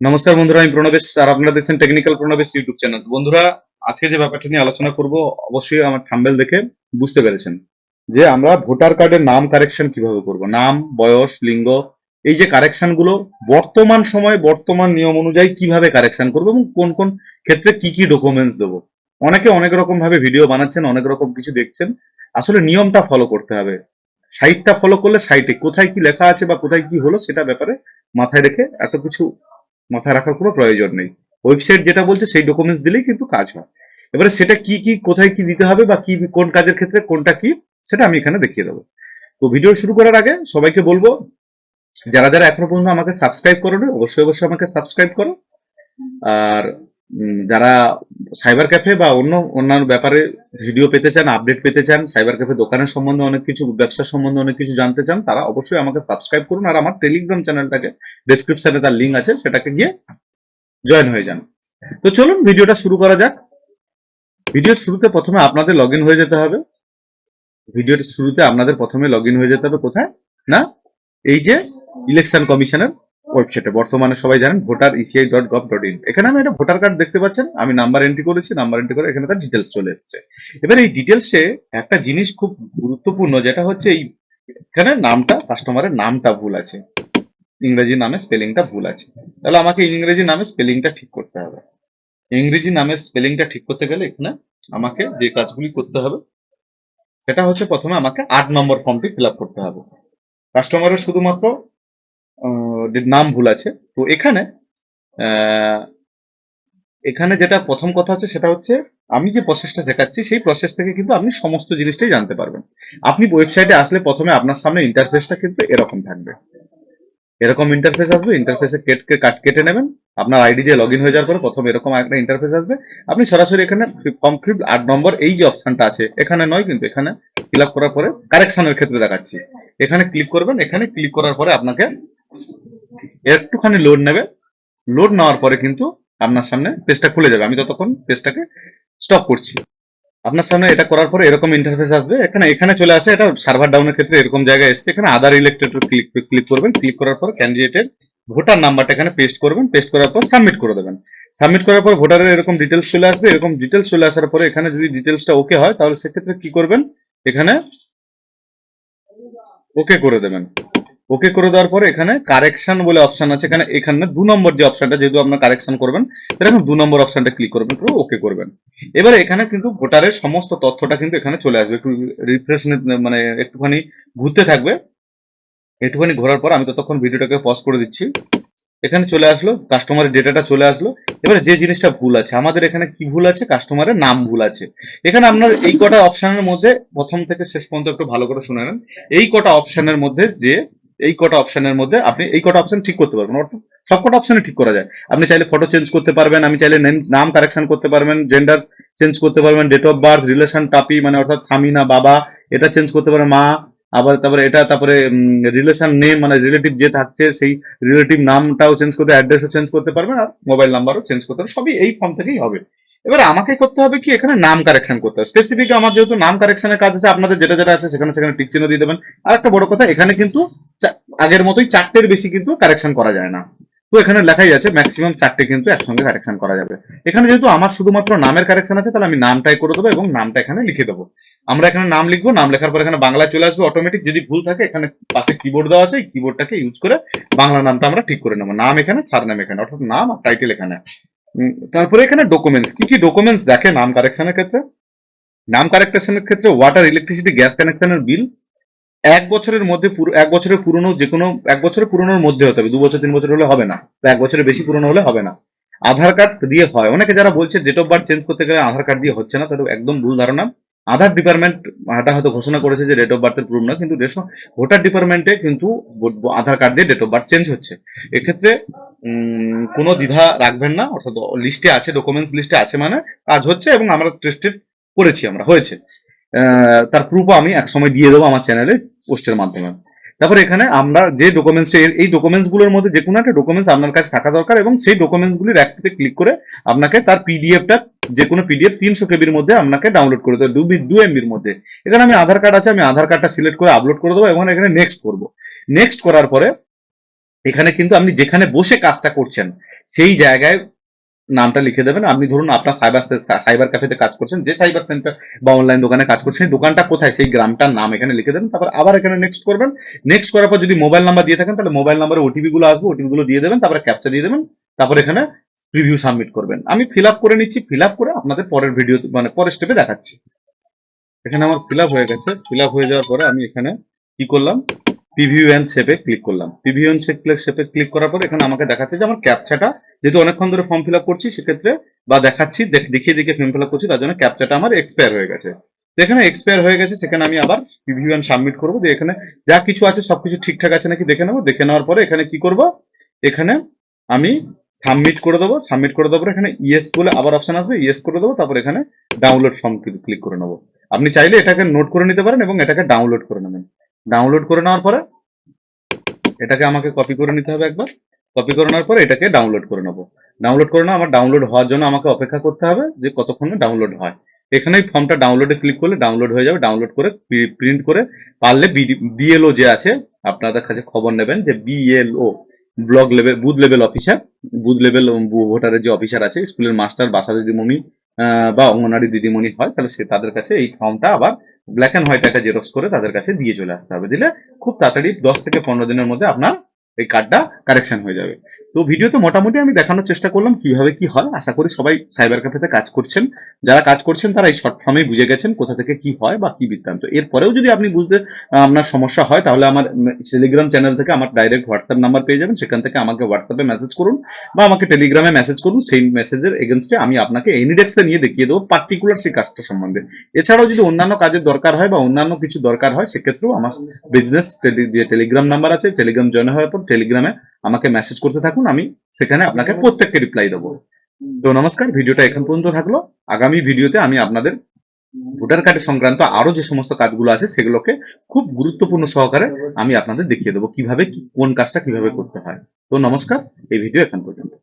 নমস্কার বন্ধুরা, আমি প্রণবেশ, আর আপনারা দেখছেন টেকনিক্যাল প্রণবেশ ইউটিউব চ্যানেল। বন্ধুরা, আজকে যে ব্যাপারটা নিয়ে আলোচনা করব, অবশ্যই আমার থাম্বেল দেখে বুঝতে পেরেছেন যে আমরা ভোটার কার্ডের নাম কারেকশন কীভাবে করব। নাম, বয়স, লিঙ্গ, এই যে কারেকশনগুলো বর্তমান সময়, বর্তমান নিয়ম অনুযায়ী কীভাবে কারেকশন করব এবং কোন কোন ক্ষেত্রে কি কি ডকুমেন্টস দেবো। অনেকে অনেক রকম ভাবে ভিডিও বানাচ্ছেন, অনেক রকম কিছু দেখছেন। আসলে নিয়মটা ফলো করতে হবে। সাইটটা ফলো করলে সাইটে কোথায় কি লেখা আছে বা কোথায় কি হলো, সেটা ব্যাপারে মাথায় রেখে এত কিছু মাথায় রাখার কোনো প্রয়োজন নেই। ওয়েবসাইট যেটা বলছে সেই ডকুমেন্টস দিলেই কিন্তু কাজ হয়। এবারে সেটা কি কি, কোথায় কি দিতে হবে বা কি, কোন কাজের ক্ষেত্রে কোনটা কি, সেটা আমি এখানে দেখিয়ে দেবো। তো ভিডিও শুরু করার আগে সবাইকে বলব, যারা যারা এখনও পর্যন্ত আমাকে সাবস্ক্রাইব করো অবশ্যই অবশ্যই আমাকে সাবস্ক্রাইব করো। আর যারা সাইবার ক্যাফে বা অন্য অন্যান্য ব্যাপারে ভিডিও পেতে চান আপডেট পেতে চান সাইবার ক্যাফে দোকানের সম্বন্ধে অনেক কিছু ব্যবসা সম্বন্ধে অনেক কিছু জানতে চান, তারা অবশ্যই আমাকে সাবস্ক্রাইব করুন। আর আমার টেলিগ্রাম চ্যানেলটাকে ডেসক্রিপশনে তার লিঙ্ক আছে, সেটাকে গিয়ে জয়েন হয়ে যান। তো চলুন ভিডিওটা শুরু করা যাক। ভিডিওর শুরুতে প্রথমে আপনাদের লগ হয়ে যেতে হবে। ভিডিওর শুরুতে আপনাদের প্রথমে লগ হয়ে যেতে হবে কোথায়? না? এই যে ইলেকশন কমিশনের ওয়েবসাইটে বর্তমানে সবাই জানেন voter ECI dot gov dot in এখানে আমি একটা ভোটার কার্ড দেখতে পাচ্ছেন, আমি নাম্বার এন্ট্রি করেছি নাম্বার এন্ট্রি করে এখানে তার ডিটেলস চলে এসেছে। এবার এই ডিটেলসে একটা জিনিস খুব গুরুত্বপূর্ণ, যেটা হচ্ছে এই এখানে নামটা কাস্টমারের নামটা ভুল আছে। ইংরেজি নামে স্পেলিংটা ভুল আছে। তাহলে আমাকে ইংরেজি নামে স্পেলিংটা ঠিক করতে হবে। ইংরেজি নামের স্পেলিংটা ঠিক করতে গেলে এখানে আমাকে যে কাজগুলি করতে হবে, সেটা হচ্ছে প্রথমে আমাকে আট নম্বর ফর্মটি ফিল করতে হবে। কাস্টমারের শুধুমাত্র নাম ভুল আছে। তো এখানে এখানে যেটা প্রথম কথা হচ্ছে সেটা হচ্ছে, আমি যে প্রসেসটা শেখাচ্ছি, সেই প্রসেস থেকে কিন্তু আপনি সমস্ত জিনিসটাই জানতে পারবেন। আপনি ওয়েবসাইটে আসলে প্রথমে আপনার সামনে ইন্টারফেসটা কিন্তু এরকম থাকবে। এরকম ইন্টারফেস আসবে ইন্টারফেসে কেটে কাট, কেটে নেবেন। আপনার আইডি দিয়ে লগ ইন হয়ে যাওয়ার পরে প্রথম এরকম একটা ইন্টারফেস আসবে। আপনি সরাসরি এখানে ফর্ম আট নম্বর এই যে অপশনটা আছে, এখানে নয় কিন্তু এখানে ফিল করার পরে কারেকশনের ক্ষেত্রে দেখাচ্ছি। এখানে ক্লিক করবেন, এখানে ক্লিক করার পরে আপনাকে একটুখানি লোড নেবে। লোড নেওয়ার পরে কিন্তু আপনার সামনে পেজটা খুলে যাবে। আমি ততক্ষণ পেজটাকে স্টপ করছি। আপনার সামনে এটা করার পরে এরকম ইন্টারফেস আসবে। এখানে এখানে চলে আসে। এটা সার্ভার ডাউনের ক্ষেত্রে এরকম জায়গায় এসছে। এখানে আধার ইলেক্টেড ক্লিক ক্লিক করবেন। ক্লিক করার পর ক্যান্ডিডেটের ভোটার নাম্বারটা এখানে পেস্ট করবেন। পেস্ট করার পর সাবমিট করে দেবেন। সাবমিট করার পর ভোটারের এরকম ডিটেলস চলে আসবে। এরকম ডিটেলস চলে আসার পরে এখানে যদি ডিটেলসটা ওকে হয়, তাহলে সেক্ষেত্রে কি করবেন? এখানে ওকে করে দেবেন। ওকে করে দেওয়ার পরে এখানে কারেকশন বলে অপশন আছে। এখানে এখানে দু নম্বর যে অপশনটা যেহেতু আপনার কারেকশন করবেন এরকম দু নম্বর অপশনটা ক্লিক করবেন, পুরো ওকে করবেন। এবারে এখানে কিন্তু ভোটারের সমস্ত তথ্যটা কিন্তু এখানে চলে আসবে। একটু রিফ্রেশ মানে একটুখানি ঘুরতে থাকবে। একটুখানি ঘোরার পর আমি ততক্ষণ ভিডিওটাকে পজ করে দিচ্ছি। এখানে চলে আসলো কাস্টমারের ডেটাটা চলে আসলো। এবারে যে জিনিসটা ভুল আছে, আমাদের এখানে কি ভুল আছে? কাস্টমারের নাম ভুল আছে। এখানে আপনার এই কটা অপশনের মধ্যে প্রথম থেকে শেষ পর্যন্ত একটু ভালো করে শুনে নেন। এই কটা অপশনের মধ্যে যে এই কটা অপশনের মধ্যে আপনি এই কটা অপশন ঠিক করতে পারবেন। অর্থাৎ সব কটা অপশনে ঠিক করা যায়। আপনি চাইলে ফটো চেঞ্জ করতে পারবেন, আমি চাইলে নাম কারেকশন করতে পারবেন জেন্ডার চেঞ্জ করতে পারবেন date of birth relation type মানে অর্থাৎ স্বামী না বাবা, এটা চেঞ্জ করতে পারবেন, মা, আবার তারপরে এটা, তারপরে রিলেশন নেম মানে রিলেটিভ যে থাকছে, সেই রিলেটিভ নামটাও চেঞ্জ করতে অ্যাড্রেসও চেঞ্জ করতে পারবেন, আর মোবাইল নাম্বারও চেঞ্জ করতে পারবেন। সবই এই ফর্ম থেকেই হবে। এবারে আমাকে করতে হবে কি, এখানে নাম কারেকশন করতে হবে। স্পেসিফিক আমার যেহেতু নাম কারেকশনের কাজ আছে, আপনাদের যেটা যেটা আছে সেখানে সেখানে টিক চিহ্ন দিয়ে দেবেন। আর একটা বড় কথা, এখানে কিন্তু আগের মতোই চারটের বেশি কিন্তু কারেকশন করা যায় না। তো এখানে লেখাই আছে ম্যাক্সিমাম চারটে কিন্তু একসঙ্গে কারেকশন করা যাবে। এখানে যেহেতু আমার শুধুমাত্র নামের কারেকশন আছে, তাহলে আমি নামটাই করে দেবো এবং নামটা এখানে লিখে দেবো। আমরা এখানে নাম লিখব, নাম লেখার পর এখানে বাংলা চলে আসবে অটোমেটিক যদি ভুল থাকে, এখানে পাশে কিবোর্ড দেওয়া আছে, এই কিবোর্ডটাকে ইউজ করে বাংলা নামটা আমরা ঠিক করে নেব। নাম এখানে সার নাম এখানে, অর্থাৎ নাম আর টাইটেল এখানে। তারপরে এখানে ডকুমেন্টস কি কি ডকুমেন্টস দেখে নাম কারেকশনের ক্ষেত্রে? নাম কারেকশনের ক্ষেত্রে ওয়াটার ইলেকট্রিসিটি গ্যাস কানেকশনের বিল এক বছরের মধ্যে এক বছরের পুরনো যে কোনো, এক বছরের পুরনোর মধ্যে হতে হবে, দু বছর, তিন বছর হলে হবে না এক বছরের বেশি পুরনো হলে হবে না। আধার কার্ড দিয়ে হয়। অনেকে যারা বলছে ডেট অফ বার্থ চেঞ্জ করতে গেলে আধার কার্ড দিয়ে হচ্ছে না, তাদের একদম ভুল ধারণা। আধার ডিপার্টমেন্ট এটা হয়তো ঘোষণা করেছে যে ডেট অফ বার্থের প্রুফ না কিন্তু ভোটার ডিপার্টমেন্টে কিন্তু আধার কার্ড দিয়ে ডেট অফ বার্থ চেঞ্জ হচ্ছে। এক্ষেত্রে কোনো দ্বিধা রাখবেন না, অর্থাৎ লিস্টে আছে ডকুমেন্টস লিস্টে আছে মানে কাজ হচ্ছে এবং আমরা টেস্টেড করেছি আমরা, হয়েছে। তার প্রুফও আমি এক সময় দিয়ে দেবো আমার চ্যানেলে পোস্টের মাধ্যমে। তারপর এখানে আমরা যে ডকুমেন্টস এই ডকুমেন্টসগুলোর মধ্যে যে কোনো একটা ডকুমেন্টস আপনার কাছে থাকা দরকার এবং সেই ডকুমেন্টস গুলির একটিতে ক্লিক করে আপনাকে তার পিডিএফটা যে কোনো পিডিএফ তিনশো কেবির মধ্যে আপনাকে ডাউনলোড করে দেবে দু দু এমবির মধ্যে। এখানে আমি আধার কার্ড আছে, আমি আধার কার্ডটা সিলেক্ট করে আপলোড করে দেবো এবং এখানে নেক্সট করব। নেক্সট করার পরে এখানে কিন্তু আপনি যেখানে বসে কাজটা করছেন, সেই জায়গায় নামটা লিখে দেবেন। আপনি ধরুন আপনার সাইবার সাইবার ক্যাফেতে কাজ করছেন, যে সাইবার সেন্টার বা অনলাইন দোকানে কাজ করছেন দোকানটা কোথায়? সেই গ্রামটার নাম এখানে লিখে দেবেন, তারপর আবার এখানে নেক্সট করবেন। নেক্সট করার পর যদি মোবাইল নাম্বার দিয়ে থাকেন, তাহলে মোবাইল নাম্বারে ওটিপি গুলো আসবে ওটিপি গুলো দিয়ে দেবেন, তারপরে ক্যাপচা দিয়ে দেবেন, তারপর এখানে প্রিভিউ সাবমিট করবেন। আমি ফিল আপ করে নিচ্ছি ফিল আপ করে আপনাদের পরের ভিডিও মানে পরের স্টেপে দেখাচ্ছি। এখানে আমার ফিল আপ হয়ে গেছে ফিল আপ হয়ে যাওয়ার পরে আমি এখানে কি করলাম? প্রিভিউ এন্ড শেপে ক্লিক করলাম। প্রিভিউ এন্ড শেপে ক্লিক করার পর এখানে আমাকে দেখাচ্ছে যে আমার ক্যাপচাটা যেহেতু অনেকক্ষণ ধরে ফর্ম ফিল আপ করছি, সেক্ষেত্রে বা দেখাচ্ছি, দেখ- দেখিয়ে দেখিয়ে ফর্ম ফিল আপ করছি, তার জন্য ক্যাপচাটা আমার এক্সপায়ার হয়ে গেছে। তো এখানে এক্সপায়ার হয়ে গেছে, সেখানে আমি আবার প্রিভিউ এন্ড সাবমিট করব। যে এখানে যা কিছু আছে, সবকিছু ঠিকঠাক আছে নাকি দেখে নেব। দেখে নেওয়ার পরে এখানে কি করব? এখানে আমি সাবমিট করে দেবো। সাবমিট করে দেবো এখানে ইয়েস বলে আবার অপশন আসবে ইয়েস করে দেবো। তারপর এখানে ডাউনলোড ফর্ম ক্লিক করে নেব। আপনি চাইলে এটাকে নোট করে নিতে পারেন এবং এটাকে ডাউনলোড করে নেবেন। ডাউনলোড করে নেওয়ার পরে এটাকে আমাকে কপি করে নিতে হবে একবার। কপি করে নেওয়ার পরে এটাকে ডাউনলোড করে নেব। ডাউনলোড করে নেওয়া আমার ডাউনলোড হওয়ার জন্য আমাকে অপেক্ষা করতে হবে যে কতক্ষণে ডাউনলোড হয়। এখানে ফর্মটা ডাউনলোডে ক্লিক করলে ডাউনলোড হয়ে যাবে। ডাউনলোড করে প্রিন্ট করে পারলে বিএলও যে আছে আপনাদের কাছে খবর নেবেন যে BLO block level booth level officer booth level ভোটারের যে অফিসার আছে স্কুলের মাস্টার বাসা দিদিমণি আহ, বা অঙ্গনারী দিদিমণি হয়, তাহলে সে তাদের কাছে এই ফর্মটা আবার ব্ল্যাক অ্যান্ড হোয়াইট একটা জেরক্স করে তাদের কাছে দিয়ে চলে আসতে হবে। দিলে খুব তাড়াতাড়ি দশ থেকে পনেরো দিনের মধ্যে আপনার এই কার্ডটা কারেকশন হয়ে যাবে। তো ভিডিওতে মোটামুটি আমি দেখানোর চেষ্টা করলাম কীভাবে কি হয়। আশা করি সবাই সাইবার ক্যাফেতে কাজ করছেন। যারা কাজ করছেন, তারা এই শর্ট ফর্মে বুঝে গেছেন কোথা থেকে কি হয় বা কি বৃত্তান্ত। এরপরেও যদি আপনি বুঝতে আপনার সমস্যা হয়, তাহলে আমার টেলিগ্রাম চ্যানেল থেকে আমার ডাইরেক্ট হোয়াটসঅ্যাপ নাম্বার পেয়ে যাবেন। সেখান থেকে আমাকে হোয়াটসঅ্যাপে মেসেজ করুন বা আমাকে টেলিগ্রামে মেসেজ করুন। সেই মেসেজের এগেনস্টে আমি আপনাকে এনিডেক্সে নিয়ে দেখিয়ে দেবো পার্টিকুলার সেই কাজটা সম্বন্ধে। এছাড়াও যদি অন্যান্য কাজের দরকার হয় বা অন্যান্য কিছু দরকার হয়, সেক্ষেত্রেও আমার বিজনেস যে টেলিগ্রাম নাম্বার আছে টেলিগ্রাম জয়েন হওয়ার পর টেলিগ্রামে আমাকে মেসেজ করতে থাকুন, আমি সেখানে আপনাকে প্রত্যেককে রিপ্লাই দেবো। তো নমস্কার, ভিডিওটা এখন পর্যন্ত থাকল। আগামী ভিডিওতে আমি আপনাদের ভোটার কার্ড সংক্রান্ত আরও যে সমস্ত কাজগুলো আছে, সেগুলোকে খুব গুরুত্বপূর্ণ সহকারে আমি আপনাদের দেখিয়ে দেবো, কীভাবে কোন কাজটা কীভাবে করতে হয়। তো নমস্কার, এই ভিডিও এখন পর্যন্ত।